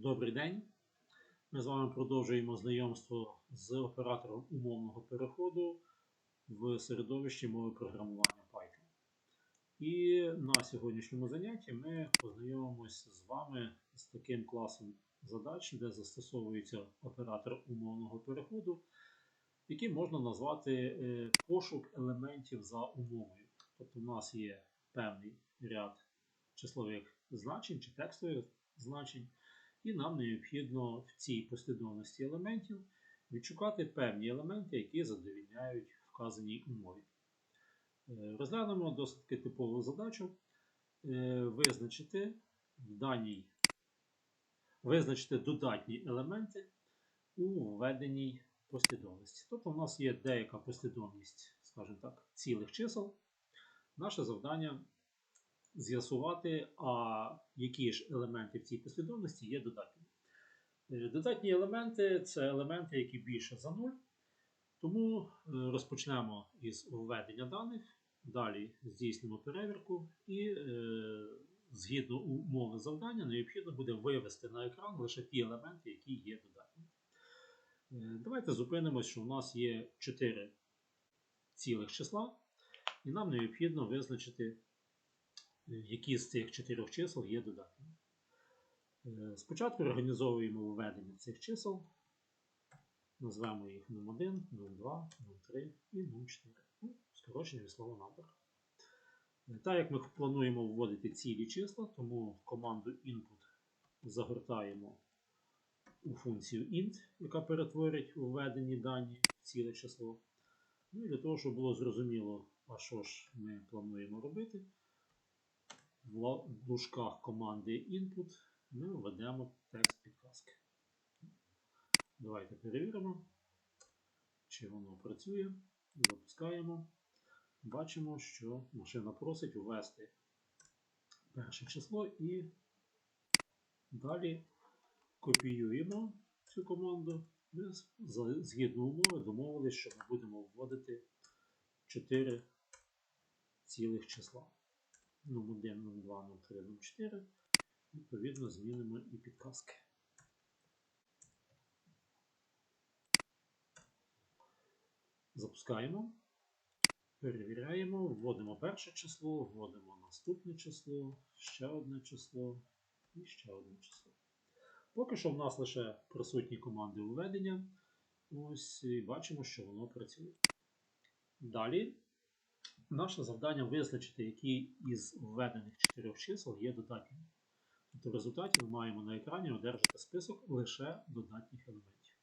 Добрий день. Ми з вами продовжуємо знайомство з оператором умовного переходу в середовищі мови програмування Python. І на сьогоднішньому занятті ми познайомимося з вами з таким класом задач, де застосовується оператор умовного переходу, який можна назвати е, пошук елементів за умовою. Тобто, у нас є певний ряд числових значень чи текстових значень. І нам необхідно в цій послідовності елементів відшукати певні елементи, які задовільняють вказаній умові. Е, Розглянемо досить типову задачу е, визначити в даній визначити додатні елементи у введеній послідовності. Тобто, у нас є деяка послідовність, скажімо так, цілих чисел. Наше завдання з'ясувати, а які ж елементи в цій послідовності є додатніми. Е, Додатні елементи це елементи, які більше за 0. Тому е, розпочнемо із введення даних, далі здійснимо перевірку і е, згідно умови завдання необхідно буде вивести на екран лише ті елементи, які є додатніми. Е, Давайте зупинимось, що у нас є 4 цілих числа, і нам необхідно визначити які з цих чотирьох чисел є додатніми. Е, Спочатку організовуємо введення цих чисел, назвемо їх num1, num2, num3 і num4. Ну, скорочення від слова number. Е, Так як ми плануємо вводити цілі числа, тому команду input загортаємо у функцію int, яка перетворить введені дані в ціле число. Ну і для того, щоб було зрозуміло, а що ж ми плануємо робити в дужках команди input ми введемо текст підказки. Давайте перевіримо, чи воно працює. Запускаємо. Бачимо, що машина просить ввести перше число і далі копіюємо цю команду. Ми згідно умови домовились, що ми будемо вводити 4 цілих числа нум 1, нум 2, нум 3, нум 4. Відповідно, змінимо і підказки. Запускаємо, перевіряємо, вводимо перше число, вводимо наступне число, ще одне число і ще одне число. Поки що в нас лише присутні команди введення. Ось і бачимо, що воно працює. Далі Наше завдання визначити, які із введених чотирьох чисел є додатніми. Тобто в результаті ми маємо на екрані одержати список лише додатніх елементів.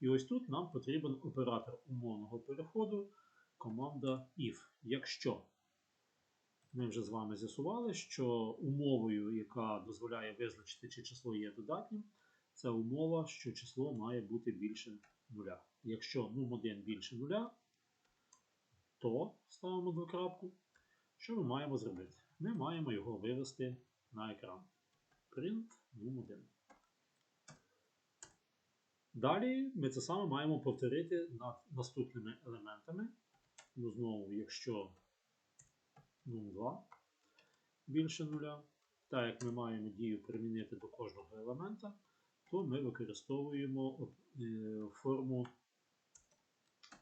І ось тут нам потрібен оператор умовного переходу команда if. Якщо ми вже з вами з'ясували, що умовою, яка дозволяє визначити, чи число є додатнім, це умова, що число має бути більше нуля. Якщо нум 1 більше нуля, то ставимо двокрапку. Що ми маємо зробити? Ми маємо його вивести на екран. Print num1. Далі ми це саме маємо повторити над наступними елементами. Ну, знову, якщо num2 більше нуля, так як ми маємо дію примінити до кожного елемента, то ми використовуємо е, форму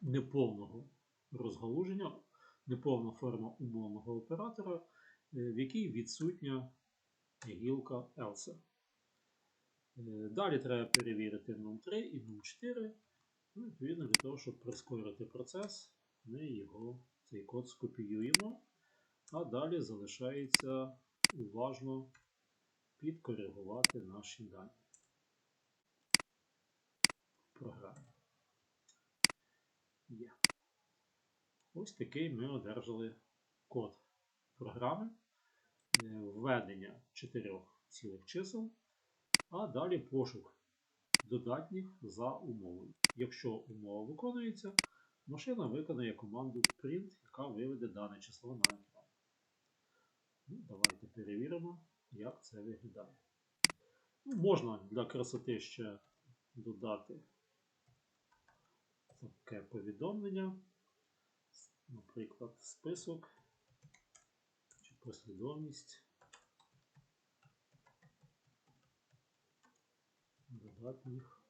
неповного розгалуження, неповна форма умовного оператора, е, в якій відсутня гілка else. Е, Далі треба перевірити num3 і num4. Ну, Відповідно, для того, щоб прискорити процес, ми його, цей код скопіюємо, а далі залишається уважно підкоригувати наші дані в програмі. Є. Ось такий ми одержали код програми, е, введення чотирьох цілих чисел, а далі пошук додатніх за умовою. Якщо умова виконується, машина виконає команду print, яка виведе дане число на екран. Ну, Давайте перевіримо, як це виглядає. Ну, Можна для красоти ще додати таке повідомлення наприклад, список чи послідовність додатніх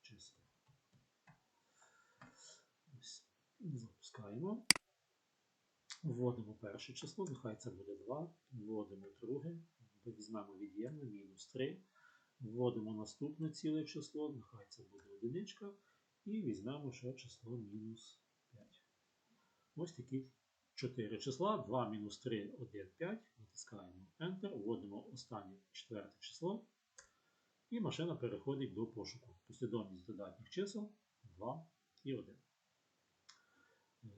чисел. Запускаємо. Вводимо перше число, нехай це буде 2. Вводимо друге, візьмемо від'ємне, мінус 3. Вводимо наступне ціле число, нехай це буде одиничка. І візьмемо ще число мінус 5. Ось такі 4 числа. 2 мінус 3, 1, 5. Натискаємо Enter, вводимо останнє четверте число. І машина переходить до пошуку. Послідовність додатніх чисел 2 і 1.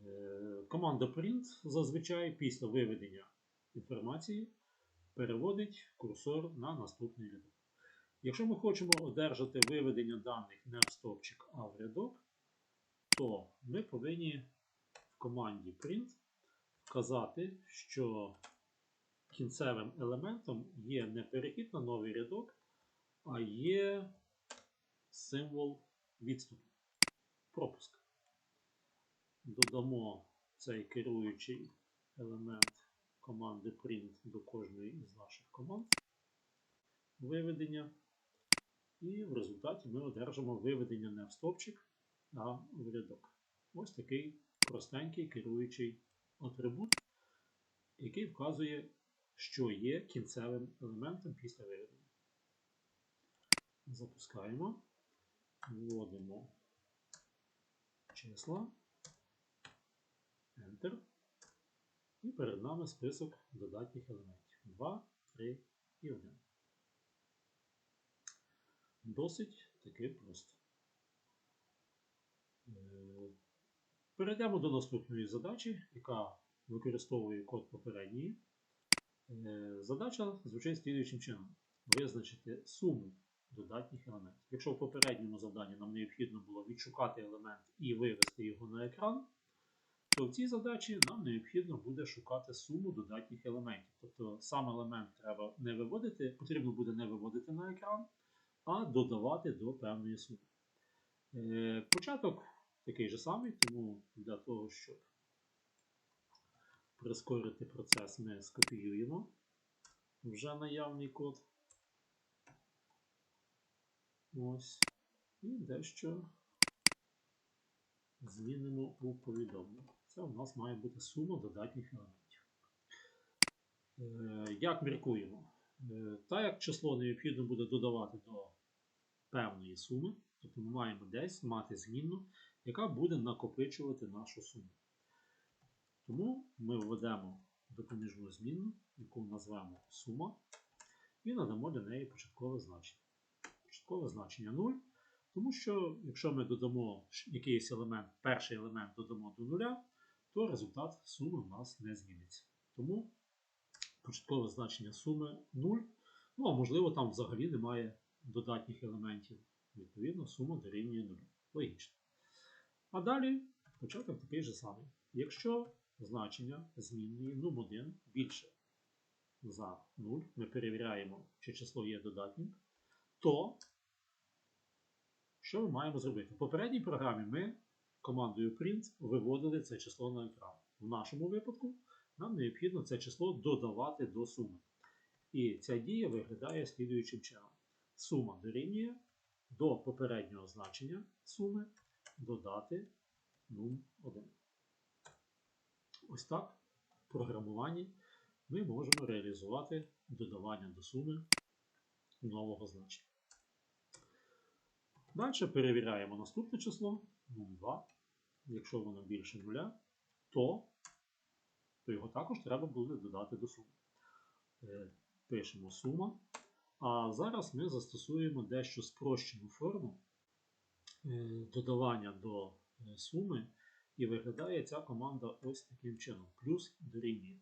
Е, Команда print зазвичай після виведення інформації переводить курсор на наступний рядок. Якщо ми хочемо одержати виведення даних не в стовпчик, а в рядок, то ми повинні в команді print вказати, що кінцевим елементом є не перехід на новий рядок, а є символ відступу. Пропуск. Додамо цей керуючий елемент команди print до кожної із наших команд виведення. І в результаті ми одержимо виведення не в стовпчик, а в рядок. Ось такий простенький керуючий атрибут, який вказує, що є кінцевим елементом після виведення. Запускаємо, вводимо числа, Enter. І перед нами список додатніх елементів. 2, 3 і 1. Досить таки просто. Е, Перейдемо до наступної задачі, яка використовує код попередньої. Е, Задача звучить слідуючим чином: визначити суму додатніх елементів. Якщо в попередньому завданні нам необхідно було відшукати елемент і вивести його на екран, то в цій задачі нам необхідно буде шукати суму додатніх елементів. Тобто сам елемент треба не виводити, потрібно буде не виводити на екран, а додавати до певної суми. Е, Початок такий же самий, тому для того, щоб прискорити процес, ми скопіюємо вже наявний код. Ось. І дещо змінимо у повідомленні. Це у нас має бути сума додатніх елементів. Е, Як міркуємо? Е, Так як число необхідно буде додавати до певної суми, тобто ми маємо десь мати змінну, яка буде накопичувати нашу суму. Тому ми введемо допоміжну змінну, яку назвемо сума, і надамо для неї початкове значення. Початкове значення 0. Тому що, якщо ми додамо якийсь елемент, перший елемент додамо до нуля, то результат суми в нас не зміниться. Тому початкове значення суми 0. Ну, а можливо, там взагалі немає додатніх елементів. Відповідно, сума дорівнює 0. Логічно. А далі початок такий же самий. Якщо значення змінної num1 більше за 0, ми перевіряємо, чи число є додатнім, то що ми маємо зробити? В попередній програмі ми командою print виводили це число на екран. В нашому випадку нам необхідно це число додавати до суми. І ця дія виглядає слідуючим чином. Сума дорівнює до попереднього значення суми додати num1. Ось так в програмуванні ми можемо реалізувати додавання до суми нового значення. Далі перевіряємо наступне число num2. Якщо воно більше нуля, то, то його також треба буде додати до суми. Е, Пишемо сума. А зараз ми застосуємо дещо спрощену форму е, додавання до е, суми. І виглядає ця команда ось таким чином. Плюс дорівнює.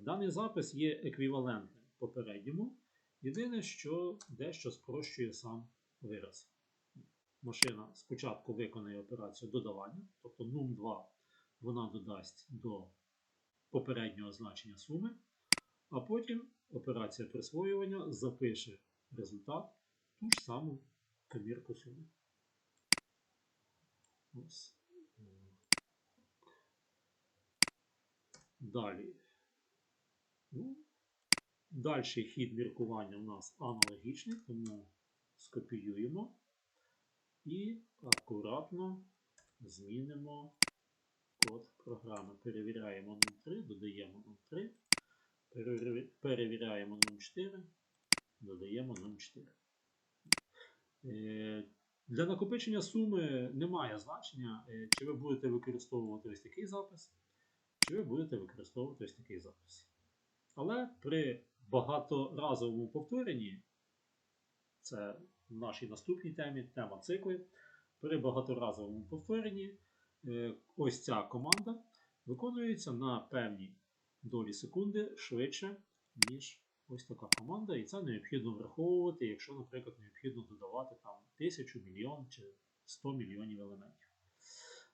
Даний запис є еквівалентним попередньому. Єдине, що дещо спрощує сам вираз. Машина спочатку виконає операцію додавання, тобто num2 вона додасть до попереднього значення суми, а потім операція присвоювання запише результат ту ж саму комірку суми. Ось. Далі. Ну, Дальший хід міркування у нас аналогічний, тому скопіюємо і акуратно змінимо код програми. Перевіряємо 03, додаємо 03, перевір- перевіряємо 04, додаємо 04. Е, Для накопичення суми немає значення, е, чи ви будете використовувати ось такий запис, чи ви будете використовувати ось такий запис. Але при багаторазовому повторенні, це в нашій наступній темі, тема цикли, при багаторазовому повторенні ось ця команда виконується на певній долі секунди швидше, ніж ось така команда. І це необхідно враховувати, якщо, наприклад, необхідно додавати там тисячу, мільйон чи 100 мільйонів елементів.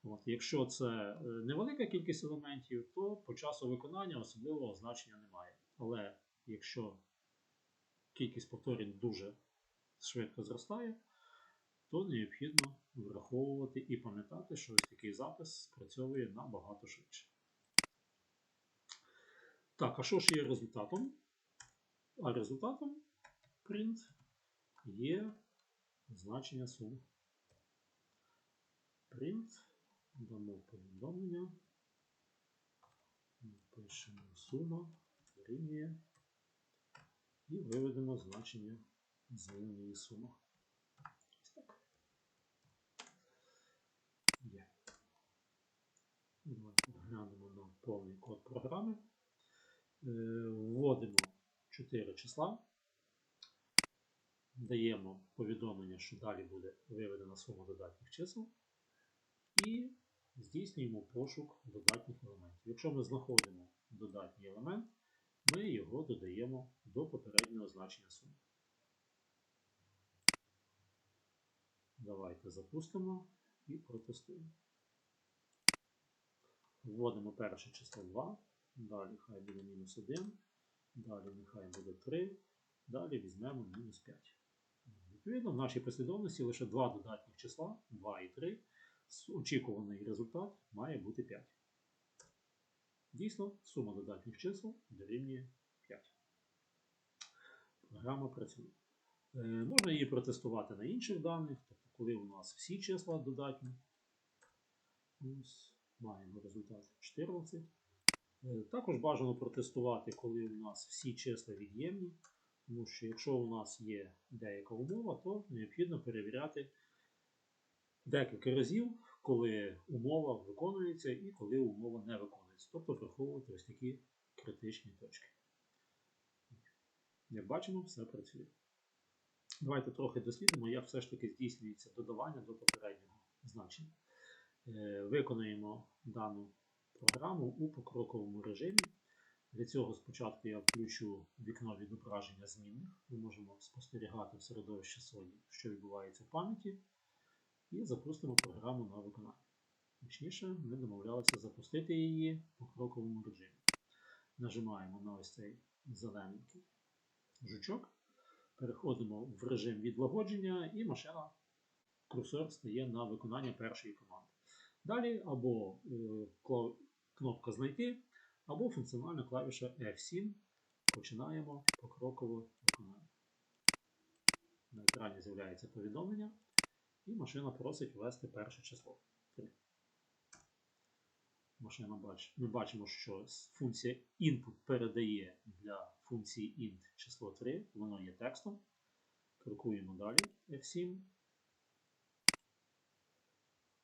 От, якщо це е, невелика кількість елементів, то по часу виконання особливого значення немає. Але якщо кількість повторень дуже швидко зростає, то необхідно враховувати і пам'ятати, що ось такий запис спрацьовує набагато швидше. Так, а що ж є результатом? А результатом print є значення суми. Print, дамо повідомлення, пишемо сума, дорівнює і виведемо значення зміненої суми. Ось так. Є. Давайте глянемо на повний код програми. Е, Вводимо 4 числа. Даємо повідомлення, що далі буде виведена сума додатніх чисел. І здійснюємо пошук додатніх елементів. Якщо ми знаходимо додатній елемент, ми його додаємо до попереднього значення суми. Давайте запустимо і протестуємо. Вводимо перше число 2, далі хай буде мінус 1, далі нехай буде 3, далі візьмемо мінус 5. Відповідно, в нашій послідовності лише два додатніх числа, 2 і 3. Очікуваний результат має бути 5. Дійсно, сума додатніх чисел дорівнює 5. Програма працює. Е, Можна її протестувати на інших даних, тобто, коли у нас всі числа додатні. Ось, маємо результат 14. Е, Також бажано протестувати, коли у нас всі числа від'ємні, тому що якщо у нас є деяка умова, то необхідно перевіряти декілька разів, коли умова виконується і коли умова не виконується. Тобто враховувати ось такі критичні точки. Як бачимо, все працює. Давайте трохи дослідимо, як все ж таки здійснюється додавання до попереднього значення. Е, Виконуємо дану програму у покроковому режимі. Для цього спочатку я включу вікно відображення змінних. Ми можемо спостерігати в середовищі Sony, що відбувається в пам'яті, і запустимо програму на виконання. Точніше, ми домовлялися запустити її в покроковому режимі. Нажимаємо на ось цей зелененький жучок, переходимо в режим відлагодження, і машина, курсор стає на виконання першої команди. Далі або е, кнопка знайти, або функціональна клавіша F7. Починаємо покрокове виконання. На екрані з'являється повідомлення, і машина просить ввести перше число. 3. Машина бачить. Ми бачимо, що функція input передає для функції int число 3, воно є текстом. Крокуємо далі F7.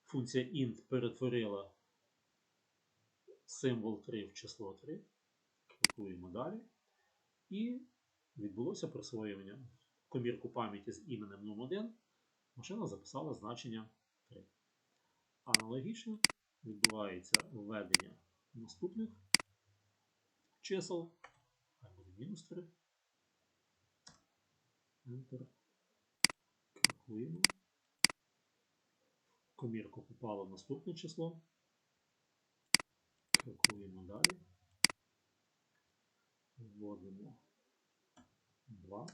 Функція int перетворила символ 3 в число 3. Крокуємо далі. І відбулося присвоювання комірку пам'яті з іменем num1. Машина записала значення 3. Аналогічно відбувається введення наступних чисел. Хай буде мінус 3. Enter. Крокуємо. В комірку попало наступне число. Крокуємо далі. Вводимо 2.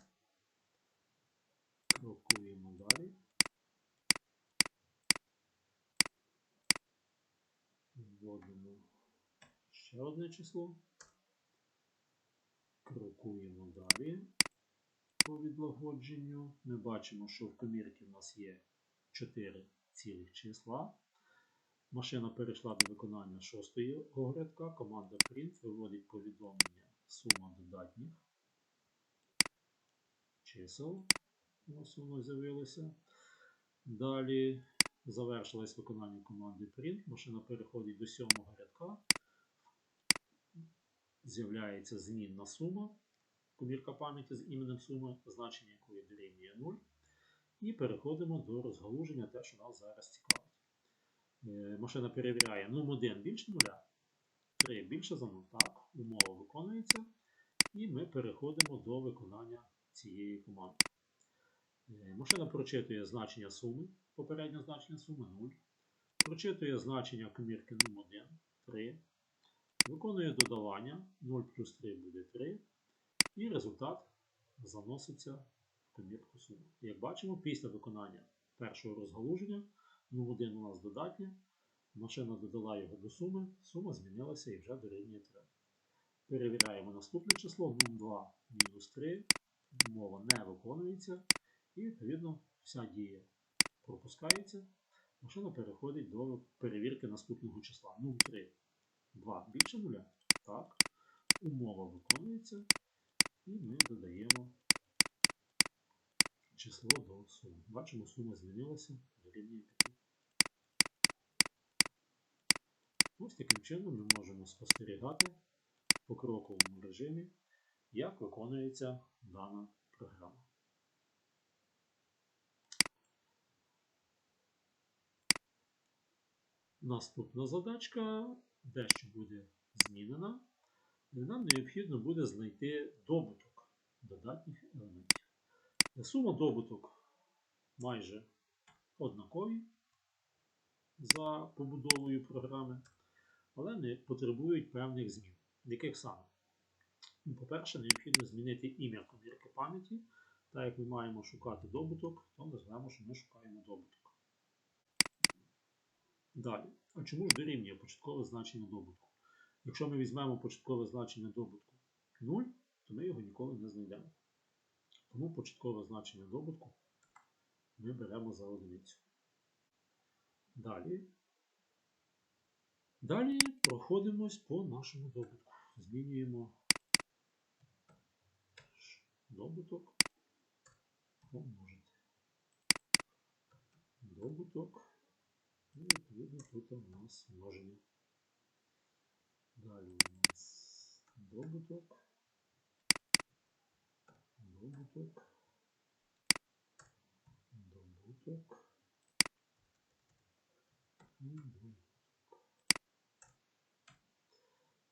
Крокуємо далі. Вводимо ще одне число. Крокуємо далі по відлагодженню. Ми бачимо, що в комірці в нас є 4 цілих числа. Машина перейшла до виконання шостого рядка. Команда print виводить повідомлення сума додатніх чисел. Ось воно з'явилося. Далі завершилось виконання команди print. Машина переходить до сьомого рядка. З'являється змінна сума. Комірка пам'яті з іменем суми, значення якої дорівнює 0. І переходимо до розгалуження, те, що нас зараз цікавить. Е, Машина перевіряє нум 1 більше 0, 3 більше за 0. Так, умова виконується. І ми переходимо до виконання цієї команди. Е, Машина прочитує значення суми, попереднє значення суми 0. Прочитує значення комірки нум 1 3. Виконує додавання 0 плюс 3 буде 3. І результат заноситься комірку суми. Як бачимо, після виконання першого розгалуження, ну 1 у нас додатня, машина додала його до суми, сума змінилася і вже дорівнює 3. Перевіряємо наступне число, нум 2 мінус 3, умова не виконується, і відповідно вся дія пропускається. Машина переходить до перевірки наступного числа. Нум 3 2 більше нуля. Так. Умова виконується. І ми додаємо число до суми. Бачимо, сума змінилася дорівнює 5. Ось таким чином ми можемо спостерігати в покроковому режимі, як виконується дана програма. Наступна задачка дещо буде змінена. Нам необхідно буде знайти добуток додатніх елементів. Сума добуток майже однакові за побудовою програми, але не потребують певних змін. Яких саме? Ну, По-перше, необхідно змінити ім'я комірки пам'яті. Так як ми маємо шукати добуток, то назвемо, що ми шукаємо добуток. Далі. А чому ж дорівнює початкове значення добутку? Якщо ми візьмемо початкове значення добутку 0, то ми його ніколи не знайдемо. Тому початкове значення добутку ми беремо за одиницю. Далі. Далі проходимось по нашому добутку. Змінюємо добуток помножити. Добуток. І відповідно тут у нас множення. Далі у нас добуток. Добуток. Добуток. І добуток.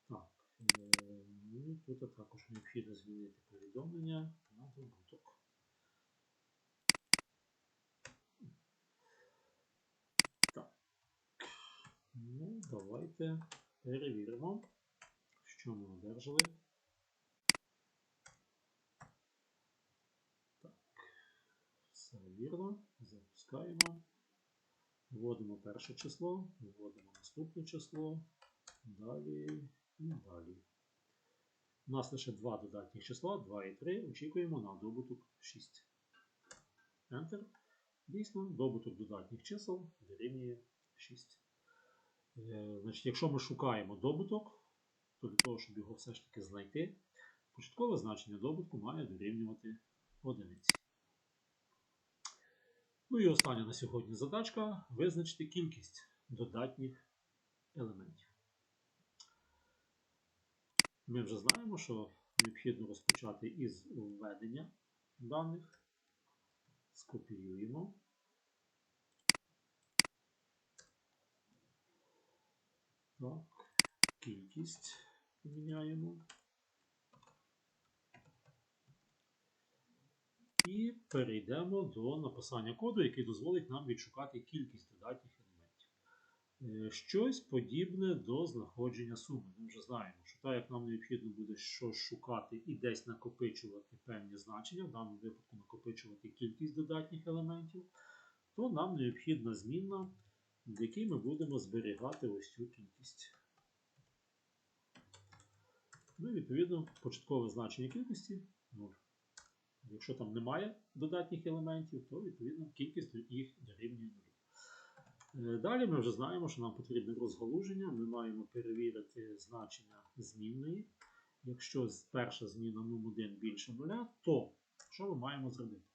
Так. е, І тут також необхідно змінити повідомлення на добуток. Так. Ну, давайте перевіримо, що ми одержали. Так, все вірно. Запускаємо. Вводимо перше число, вводимо наступне число, далі і далі. У нас лише два додатніх числа, 2 і 3. Очікуємо на добуток 6. Enter. Дійсно, добуток додатніх чисел дорівнює 6. Е, Значить, якщо ми шукаємо добуток, то для того, щоб його все ж таки знайти, початкове значення добутку має дорівнювати одиниці. Ну і остання на сьогодні задачка визначити кількість додатніх елементів. Ми вже знаємо, що необхідно розпочати із введення даних. Скопіюємо. Так, кількість поміняємо. І перейдемо до написання коду, який дозволить нам відшукати кількість додатніх елементів. Е, Щось подібне до знаходження суми. Ми вже знаємо, що так як нам необхідно буде щось шукати і десь накопичувати певні значення, в даному випадку накопичувати кількість додатніх елементів, то нам необхідна змінна, в якій ми будемо зберігати ось цю кількість. Ну і відповідно початкове значення кількості 0. Якщо там немає додатніх елементів, то відповідно кількість їх дорівнює 0. Е, Далі ми вже знаємо, що нам потрібне розгалуження. Ми маємо перевірити значення змінної. Якщо перша зміна нум1 більше 0, то що ми маємо зробити?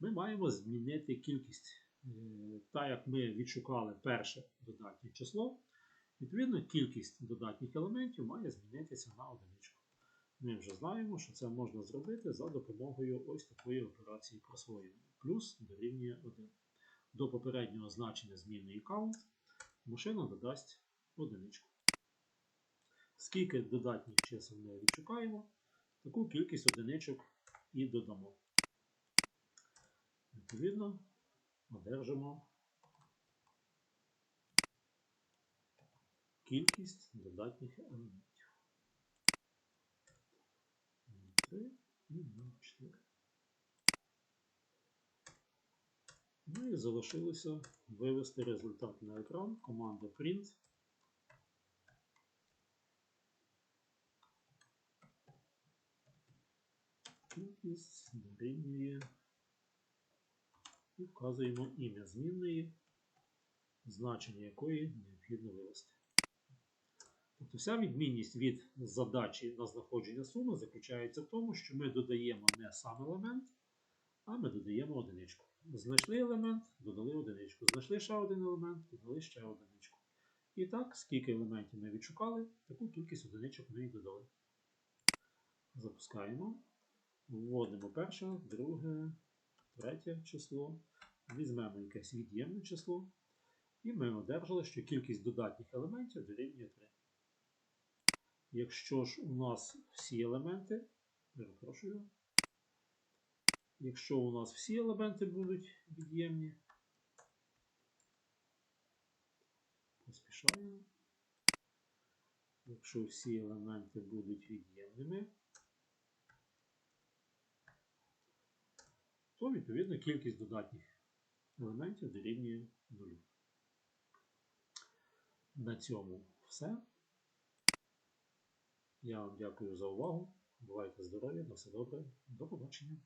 Ми маємо змінити кількість. Е, Так як ми відшукали перше додатнє число, відповідно кількість додатніх елементів має змінитися на одиничку. Ми вже знаємо, що це можна зробити за допомогою ось такої операції присвоєння. Плюс дорівнює 1. До попереднього значення змінної count машина додасть одиничку. Скільки додатніх чисел ми відшукаємо, таку кількість одиничок і додамо. Відповідно, одержимо кількість додатніх елементів. 3 і 4. Ну і залишилося вивести результат на екран. Команда print. Кількість дорівнює і вказуємо ім'я змінної, значення якої необхідно вивести. Тобто вся відмінність від задачі на знаходження суми заключається в тому, що ми додаємо не сам елемент, а ми додаємо одиничку. Знайшли елемент, додали одиничку. Знайшли ще один елемент, додали ще одиничку. І так, скільки елементів ми відшукали, таку кількість одиничок ми і додали. Запускаємо. Вводимо перше, друге, третє число. Візьмемо якесь від'ємне число. І ми одержали, що кількість додатніх елементів дорівнює 3. Якщо ж у нас всі елементи, перепрошую, якщо у нас всі елементи будуть від'ємні, поспішаємо. Якщо всі елементи будуть від'ємними, то відповідно кількість додатніх елементів дорівнює 0. На цьому все. Я вам дякую за увагу. Бувайте здорові, на все добре. До побачення.